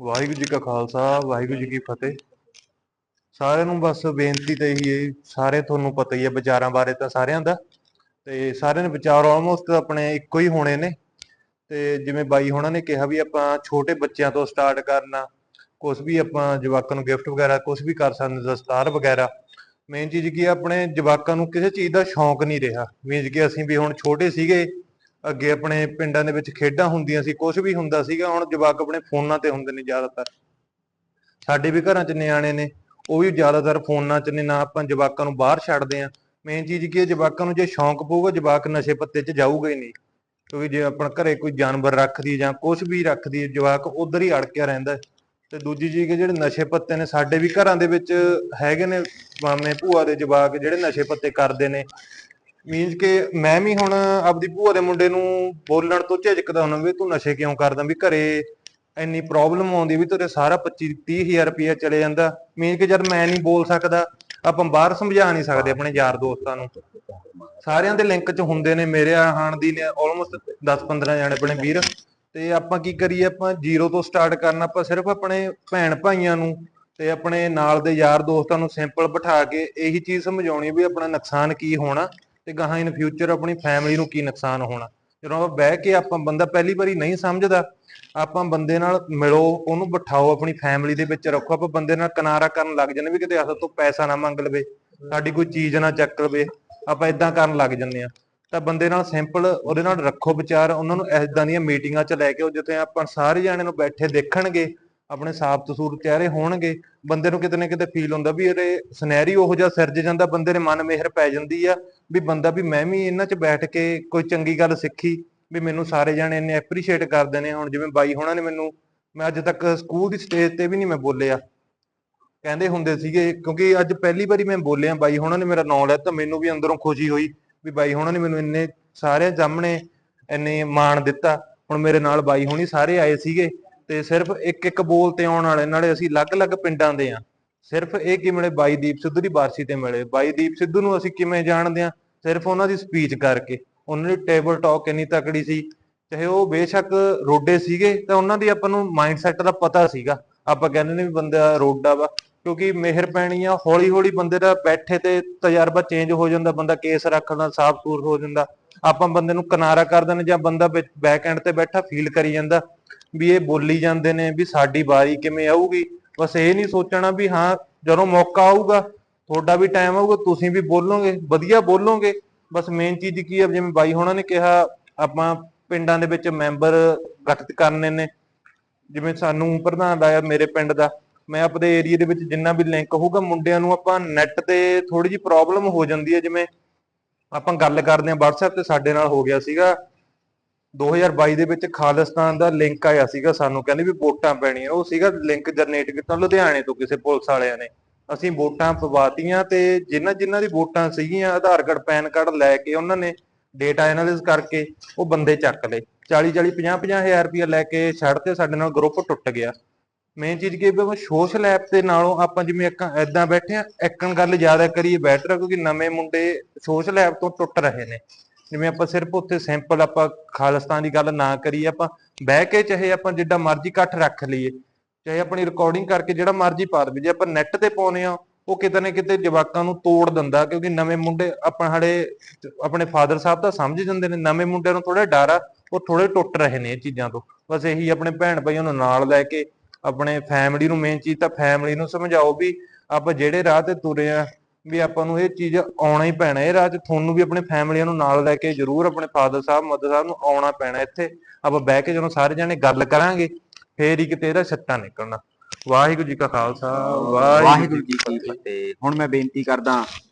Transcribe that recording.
ਵਾਹਿਗੁਰੂ ਜੀ ਕਾ ਖਾਲਸਾ, ਵਾਹਿਗੁਰੂ ਜੀ ਕੀ ਫਤਿਹ। ਸਾਰਿਆਂ ਨੂੰ ਬਸ ਬੇਨਤੀ ਤਾਂ ਇਹੀ ਹੈ, ਸਾਰੇ ਤੁਹਾਨੂੰ ਪਤਾ ਹੀ ਹੈ ਵਿਚਾਰਾਂ ਬਾਰੇ ਤਾਂ ਸਾਰਿਆਂ ਦਾ। ਤੇ ਸਾਰਿਆਂ ਦੇ ਵਿਚਾਰ ਆਲਮੋਸਟ ਆਪਣੇ ਇੱਕੋ ਹੀ ਹੋਣੇ ਨੇ। ਤੇ ਜਿਵੇਂ ਬਾਈ ਹੋਣਾ ਨੇ ਕਿਹਾ ਵੀ ਆਪਾਂ ਛੋਟੇ ਬੱਚਿਆਂ ਤੋਂ ਸਟਾਰਟ ਕਰਨਾ ਕੁਝ ਵੀ ਆਪਾਂ ਜਵਾਕਾਂ ਨੂੰ ਗਿਫਟ ਵਗੈਰਾ ਕੁਝ ਵੀ ਕਰ ਸਕਦੇ ਦਸਤਾਰ ਵਗੈਰਾ। ਮੇਨ ਚੀਜ਼ ਕੀ ਆਪਣੇ ਜਵਾਕਾਂ ਨੂੰ ਕਿਸੇ ਚੀਜ਼ ਦਾ ਸ਼ੌਂਕ ਨਹੀਂ ਰਿਹਾ। ਮੀਨਸ ਕਿ ਅਸੀਂ ਵੀ ਹੁਣ ਛੋਟੇ ਸੀਗੇ ਅੱਗੇ ਆਪਣੇ ਪਿੰਡਾਂ ਦੇ ਵਿੱਚ ਖੇਡਾਂ ਹੁੰਦੀਆਂ ਸੀ ਕੁਝ ਵੀ ਹੁੰਦਾ ਸੀਗਾ, ਹੁਣ ਜਵਾਕ ਆਪਣੇ ਫੋਨਾਂ ਤੇ ਹੁੰਦੇ ਨੇ ਜ਼ਿਆਦਾਤਰ। ਸਾਡੇ ਵੀ ਘਰਾਂ 'ਚ ਨਿਆਣੇ ਨੇ, ਉਹ ਵੀ ਜ਼ਿਆਦਾਤਰ ਫੋਨਾਂ 'ਚ ਨੇ, ਨਾ ਆਪਾਂ ਜਵਾਕਾਂ ਨੂੰ ਬਾਹਰ ਛੱਡਦੇ ਆ ਮੇਨ ਚੀਜ਼ ਕੀ ਹੈ, ਜਵਾਕਾਂ ਨੂੰ ਜੇ ਸ਼ੌਂਕ ਪਊਗਾ, ਜਵਾਕ ਨਸ਼ੇ ਪੱਤੇ 'ਚ ਜਾਊਗਾ ਹੀ ਨਹੀਂ। ਕਿਉਂਕਿ ਜੇ ਆਪਣਾ ਘਰੇ ਕੋਈ ਜਾਨਵਰ ਰੱਖਦੀ ਜਾਂ ਕੁਝ ਵੀ ਰੱਖਦੀ ਜਵਾਕ ਉਧਰ ਹੀ ਅੜਕਿਆ ਰਹਿੰਦਾ ਤੇ ਦੂਜੀ ਚੀਜ਼ ਕਿ ਜਿਹੜੇ ਨਸ਼ੇ ਪੱਤੇ ਨੇ, ਸਾਡੇ ਵੀ ਘਰਾਂ ਦੇ ਵਿੱਚ ਹੈਗੇ ਨੇ, ਮਾਮੇ ਭੂਆ ਦੇ ਜਵਾਕ ਜਿਹੜੇ ਨਸ਼ੇ ਪੱਤੇ ਕਰਦੇ ਨੇ ਮੀਨਸ ਕਿ ਮੈਂ ਵੀ ਹੁਣ ਆਪਦੀ ਭੂਆ ਦੇ ਮੁੰਡੇ ਨੂੰ ਬੋਲਣ ਤੋਂ ਝਿਜਕਦਾ ਹੁੰਦਾ ਵੀ ਤੂੰ ਨਸ਼ੇ ਕਿਉਂ ਕਰਦਾ, ਵੀ ਘਰੇ ਇੰਨੀ ਪ੍ਰੋਬਲਮ ਆਉਂਦੀ ਵੀ ਤੇਰੇ ਸਾਰਾ 25 30000 ਰੁਪਇਆ ਚਲੇ ਜਾਂਦਾ। ਮੀਨ ਕਿ ਜਦ ਮੈਂ ਨਹੀਂ ਬੋਲ ਸਕਦਾ, ਆਪਾਂ ਬਾਹਰ ਸਮਝਾ ਨਹੀਂ ਸਕਦੇ ਆਪਣੇ ਯਾਰ ਦੋਸਤਾਂ ਨੂੰ। ਸਾਰਿਆਂ ਦੇ ਲਿੰਕ 'ਚ ਹੁੰਦੇ ਨੇ ਮੇਰੇ ਹਾਣ ਦੀ ਨੇ ਆਲਮੋਸਟ 10 15 ਜਾਣੇ ਆਪਣੇ ਵੀਰ। ਤੇ ਆਪਾਂ ਕੀ ਕਰੀਏ, ਆਪਾਂ ਜ਼ੀਰੋ ਤੋਂ ਸਟਾਰਟ ਕਰਨਾ, ਆਪਾਂ ਸਿਰਫ ਆਪਣੇ ਭੈਣ ਭਾਈਆਂ ਨੂੰ ਤੇ ਆਪਣੇ ਨਾਲ ਦੇ ਯਾਰ ਦੋਸਤਾਂ ਨੂੰ ਸਿੰਪਲ ਬਿਠਾ ਕੇ ਇਹੀ ਚੀਜ਼ ਸਮਝਾਉਣੀ ਵੀ ਆਪਣਾ ਨੁਕਸਾਨ ਕੀ ਹੋਣਾ। ਤੇ ਗਾਹਾਂ ਇਨ ਫਿਊਚਰ ਆਪਣੀ ਫੈਮਿਲੀ ਨੂੰ ਕੀ ਨੁਕਸਾਨ ਹੋਣਾ। ਜਦੋਂ ਆਪਾਂ ਬਹਿ ਕੇ ਆਪਾਂ ਬੰਦਾ ਪਹਿਲੀ ਵਾਰੀ ਨਹੀਂ ਸਮਝਦਾ, ਆਪਾਂ ਬੰਦੇ ਨਾਲ ਮਿਲੋ, ਉਹਨੂੰ ਬਿਠਾਓ, ਆਪਣੀ ਫੈਮਿਲੀ ਦੇ ਵਿੱਚ ਰੱਖੋ। ਆਪਾਂ ਬੰਦੇ ਨਾਲ ਕਿਨਾਰਾ ਕਰਨ ਲੱਗ ਜਾਂਦੇ ਵੀ ਕਿਤੇ ਅਸਲ ਤੋਂ ਪੈਸਾ ਨਾ ਮੰਗ ਲਵੇ, ਸਾਡੀ ਕੋਈ ਚੀਜ਼ ਨਾ ਚੱਕ ਲਵੇ, ਆਪਾਂ ਇਦਾਂ ਕਰਨ ਲੱਗ ਜੰਨੇ ਆ ਤਾਂ ਬੰਦੇ ਨਾਲ ਸਿੰਪਲ ਉਹਦੇ ਨਾਲ ਰੱਖੋ ਵਿਚਾਰ, ਉਹਨਾਂ ਨੂੰ ਇਦਾਂ ਦੀਆਂ ਮੀਟਿੰਗਾਂ 'ਚ ਲੈ ਕੇ ਆਓ, ਜਿੱਥੇ ਆਪਾਂ ਸਾਰੇ ਜਾਣੇ ਨੂੰ ਬੈਠੇ ਦੇਖਣਗੇ। ਆਪਣੇ ਸਾਫ਼ ਤਸੂਰ ਚਿਹਰੇ ਹੋਣਗੇ, ਬੰਦੇ ਨੂੰ ਕਿਤੇ ਨਾ ਕਿਤੇ ਫੀਲ ਹੁੰਦਾ ਵੀ ਇਹਦੇ ਸਿਨੈਰੀਓ ਉਹੋ ਜਿਹਾ ਸਿਰਜ ਜਾਂਦਾ, ਬੰਦੇ ਦੇ ਮਨ ਮਿਹਰ ਪੈ ਜਾਂਦੀ ਆ, ਵੀ ਬੰਦਾ ਵੀ ਮੈਂ ਵੀ ਇਹਨਾਂ 'ਚ ਬੈਠ ਕੇ ਕੋਈ ਚੰਗੀ ਗੱਲ ਸਿੱਖੀ, ਵੀ ਮੈਨੂੰ ਸਾਰੇ ਜਾਣੇ ਇੰਨੇ ਐਪਰੀਸ਼ੀਏਟ ਕਰਦੇ ਨੇ ਹੁਣ, ਜਿਵੇਂ ਬਾਈ ਹੋਣਾ ਨੇ ਮੈਨੂੰ, ਮੈਂ ਅੱਜ ਤੱਕ ਸਕੂਲ ਦੀ ਸਟੇਜ ਤੇ ਵੀ ਨਹੀਂ ਮੈਂ ਬੋਲਿਆ। ਕਹਿੰਦੇ ਹੁੰਦੇ ਸੀਗੇ, ਕਿਉਂਕਿ ਅੱਜ ਪਹਿਲੀ ਵਾਰੀ ਮੈਂ ਬੋਲਿਆ, ਬਾਈ ਹੋਣਾ ਨੇ ਮੇਰਾ ਨਾਂ ਲਿਆ ਤਾਂ ਮੈਨੂੰ ਵੀ ਅੰਦਰੋਂ ਖੁਸ਼ੀ ਹੋਈ, ਵੀ ਬਾਈ ਹੋਣਾ ਨੇ ਮੈਨੂੰ ਇੰਨੇ ਸਾਰਿਆਂ ਸਾਹਮਣੇ ਇੰਨੇ ਮਾਣ ਦਿੱਤਾ, ਹੁਣ ਮੇਰੇ ਨਾਲ ਬਾਈ ਹੋਣੀ ਸਾਰੇ ਆਏ ਸੀਗੇ ਤੇ ਸਿਰਫ ਇੱਕ ਇੱਕ ਬੋਲ ਤੇ ਆਉਣ ਵਾਲੇ, ਨਾਲੇ ਅਸੀਂ ਅਲੱਗ-ਅਲੱਗ ਪਿੰਡਾਂ ਦੇ ਆ ਸਿਰਫ ਇਹ ਕਿ ਮਿਲੇ ਬਾਈ ਦੀਪ ਸਿੱਧੂ ਦੀ ਬਾਰਸੀ ਤੇ ਮਿਲੇ। ਬਾਈ ਦੀਪ ਸਿੱਧੂ ਨੂੰ ਅਸੀਂ ਕਿਵੇਂ ਜਾਣਦੇ ਆ ਸਿਰਫ ਉਹਨਾਂ ਦੀ ਸਪੀਚ ਕਰਕੇ। ਉਹਨਾਂ ਦੀ ਟੇਬਲ ਟਾਕ ਇੰਨੀ ਤਕੜੀ ਸੀ। ਚਾਹੇ ਉਹ ਬੇਸ਼ੱਕ ਰੋਡੇ ਸੀਗੇ, ਤਾਂ ਉਹਨਾਂ ਦੀ ਆਪਾਂ ਨੂੰ ਮਾਈਂਡ ਸੈਟ ਦਾ ਪਤਾ ਸੀਗਾ। ਆਪਾਂ ਕਹਿੰਦੇ ਨੇ ਵੀ ਬੰਦਾ ਰੋਡਾ ਵਾ, ਕਿਉਂਕਿ ਮਿਹਰ ਪੈਣੀ ਆ ਹੌਲੀ ਹੌਲੀ ਬੰਦੇ ਦਾ ਬੈਠੇ ਤੇ ਤਜਰਬਾ ਚੇਂਜ ਹੋ ਜਾਂਦਾ, ਬੰਦਾ ਕੇਸ ਰੱਖਦਾ ਸਾਫ਼ ਸੂਰ ਹੋ ਜਾਂਦਾ। ਆਪਾਂ ਬੰਦੇ ਨੂੰ ਕਿਨਾਰਾ ਕਰ ਦਿੰਦੇ ਜਾਂ ਬੰਦਾ ਬੈਕ ਐਂਡ ਤੇ ਬੈਠਾ ਫੀਲ ਕਰੀ ਜਾਂਦਾ। ਵੀ ਇਹ ਬੋਲੀ ਜਾਂਦੇ ਨੇ ਵੀ ਸਾਡੀ ਵਾਰੀ ਕਿਵੇਂ ਆਊਗੀ। ਬਸ ਇਹ ਨਹੀਂ ਸੋਚਣਾ ਵੀ ਹਾਂ, ਜਦੋਂ ਮੌਕਾ ਆਊਗਾ, ਤੁਹਾਡਾ ਵੀ ਟਾਈਮ ਆਊਗਾ, ਤੁਸੀਂ ਵੀ ਬੋਲੋਗੇ, ਵਧੀਆ ਬੋਲੋਗੇ। ਬਸ ਮੇਨ ਚੀਜ਼ ਕੀ ਹੈ ਜਿਵੇਂ ਬਾਈ ਹੋਣਾ ਨੇ ਕਿਹਾ, ਆਪਾਂ ਪਿੰਡਾਂ ਦੇ ਵਿੱਚ ਮੈਂਬਰ ਗਠਿਤ ਕਰਨੇ ਨੇ। ਜਿਵੇਂ ਸਾਨੂੰ ਪ੍ਰਧਾਨ ਦਾ ਮੇਰੇ ਪਿੰਡ ਦਾ, ਮੈਂ ਆਪਣੇ ਏਰੀਆ ਦੇ ਵਿੱਚ ਜਿੰਨਾ ਵੀ ਲਿੰਕ ਹੋਊਗਾ, ਮੁੰਡਿਆਂ ਨੂੰ ਆਪਾਂ ਨੈਟ ਤੇ ਥੋੜੀ ਜਿਹੀ ਪ੍ਰੋਬਲਮ ਹੋ ਜਾਂਦੀ ਹੈ। ਜਿਵੇਂ ਆਪਾਂ ਗੱਲ ਕਰਦੇ ਹਾਂ WhatsApp ਤੇ ਸਾਡੇ ਨਾਲ ਹੋ ਗਿਆ ਸੀਗਾ। 2022 ਦੇ ਵਿੱਚ ਖਾਲਿਸਤਾਨ ਦਾ ਲਿੰਕ ਆਇਆ ਸੀਗਾ ਸਾਨੂੰ, ਕਹਿੰਦੇ ਵੀ ਵੋਟਾਂ ਪੈਣੀਆਂ, ਉਹ ਸੀਗਾ ਲਿੰਕ ਜਨਰੇਟ ਕੀਤਾ ਲੁਧਿਆਣੇ ਤੋਂ ਕਿਸੇ ਪੁਲਿਸ ਵਾਲਿਆਂ ਨੇ। ਅਸੀਂ ਵੋਟਾਂ ਪਵਾਤੀਆਂ ਤੇ ਜਿਨ੍ਹਾਂ ਜਿਨ੍ਹਾਂ ਦੀ ਵੋਟਾਂ ਸੀਗੀਆਂ, ਆਧਾਰ ਕਾਰਡ, ਪੈਨ ਕਾਰਡ ਲੈ ਕੇ ਉਹਨਾਂ ਨੇ ਡੇਟਾ ਐਨਾਲਿਸਿਸ ਕਰਕੇ ਉਹ ਬੰਦੇ ਚੱਕ ਲਏ। 40 40 50 50 ਹਜ਼ਾਰ ਰੁਪਇਆ ਲੈ ਕੇ ਛੱਡ ਤੇ ਸਾਡੇ ਨਾਲ ਗਰੁੱਪ ਟੁੱਟ ਗਿਆ। ਮੇਨ ਚੀਜ਼ ਕੀ ਹੈ ਸੋਸ਼ਲ ਐਪ ਦੇ ਨਾਲੋਂ ਆਪਾਂ ਜਿਵੇਂ ਇੱਕ ਐਦਾਂ ਬੈਠੇ ਆ ਇੱਕਣ ਗੱਲ ਜ਼ਿਆਦਾ ਕਰੀਏ ਬੈਟਰ ਕਿਉਂਕਿ ਨਵੇਂ ਮੁੰਡੇ ਸੋਸ਼ਲ ਐਪ ਤੋਂ ਟੁੱਟ ਰਹੇ ਨੇ। ਜਿਵੇਂ ਆਪਾਂ ਸਿਰਫ ਉੱਥੇ ਸਿੰਪਲ ਆਪਾਂ ਖਾਲਿਸਤਾਨ ਦੀ ਗੱਲ ਨਾ ਕਰੀਏ, ਆਪਾਂ ਬਹਿ ਕੇ ਚਾਹੇ ਆਪਾਂ ਜਿੱਡਾ ਮਰਜ਼ੀ ਇਕੱਠ ਰੱਖ ਲਈਏ, ਚਾਹੇ ਆਪਣੀ ਰਿਕਾਰਡਿੰਗ ਕਰਕੇ ਜਿਹੜਾ ਮਰਜ਼ੀ ਪਾ ਦੇ ਜੇ ਆਪਾਂ ਨੈਟ ਤੇ ਪਾਉਨੇ ਆ ਉਹ ਕਿਤੇ ਨਾ ਕਿਤੇ ਜਵਾਕਾਂ ਨੂੰ ਤੋੜ ਦਿੰਦਾ, ਕਿਉਂਕਿ ਨਵੇਂ ਮੁੰਡੇ ਆਪਾਂ ਹਲੇ ਆਪਣੇ ਫਾਦਰ ਸਾਹਿਬ ਤਾਂ ਸਮਝ ਜਾਂਦੇ ਨੇ, ਨਵੇਂ ਮੁੰਡਿਆਂ ਨੂੰ ਥੋੜਾ ਡਰ ਆ, ਉਹ ਥੋੜੇ ਟੁੱਟ ਰਹੇ ਨੇ ਇਹ ਚੀਜ਼ਾਂ ਤੋਂ। ਬਸ ਇਹੀ ਆਪਣੇ ਭੈਣ ਭਾਈਆਂ ਨੂੰ ਨਾਲ ਲੈ ਕੇ, ਆਪਣੇ ਫੈਮਿਲੀ ਨੂੰ ਮੇਨ ਚੀਜ਼ ਤਾਂ ਫੈਮਿਲੀ ਨੂੰ ਸਮਝਾਓ ਵੀ ਆਪਾਂ ਜਿਹੜੇ ਰਾਹ ਤੇ ਤੁਰੇ ਆ ਵੀ ਆਪਾਂ ਨੂੰ ਇਹ ਚੀਜ਼ ਆਉਣਾ ਹੀ ਪੈਣਾ, ਇਹ ਰਾਹ 'ਚ ਤੁਹਾਨੂੰ ਵੀ ਆਪਣੇ ਫੈਮਲੀਆਂ ਨੂੰ ਨਾਲ ਲੈ ਕੇ ਜਰੂਰ ਆਪਣੇ ਫਾਦਰ ਸਾਹਿਬ ਮਦਰ ਸਾਹਿਬ ਨੂੰ ਆਉਣਾ ਪੈਣਾ ਇੱਥੇ। ਆਪਾਂ ਬਹਿ ਕੇ ਜਦੋਂ ਸਾਰੇ ਜਣੇ ਗੱਲ ਕਰਾਂਗੇ, ਫੇਰ ਹੀ ਕਿਤੇ ਇਹਦਾ ਸੱਟਾ ਨਿਕਲਣਾ। ਵਾਹਿਗੁਰੂ ਜੀ ਕਾ ਖਾਲਸਾ ਵਾਹਿਗੁਰੂ ਜੀ ਕੀ ਫਤਿਹ। ਹੁਣ ਮੈਂ ਬੇਨਤੀ ਕਰਦਾ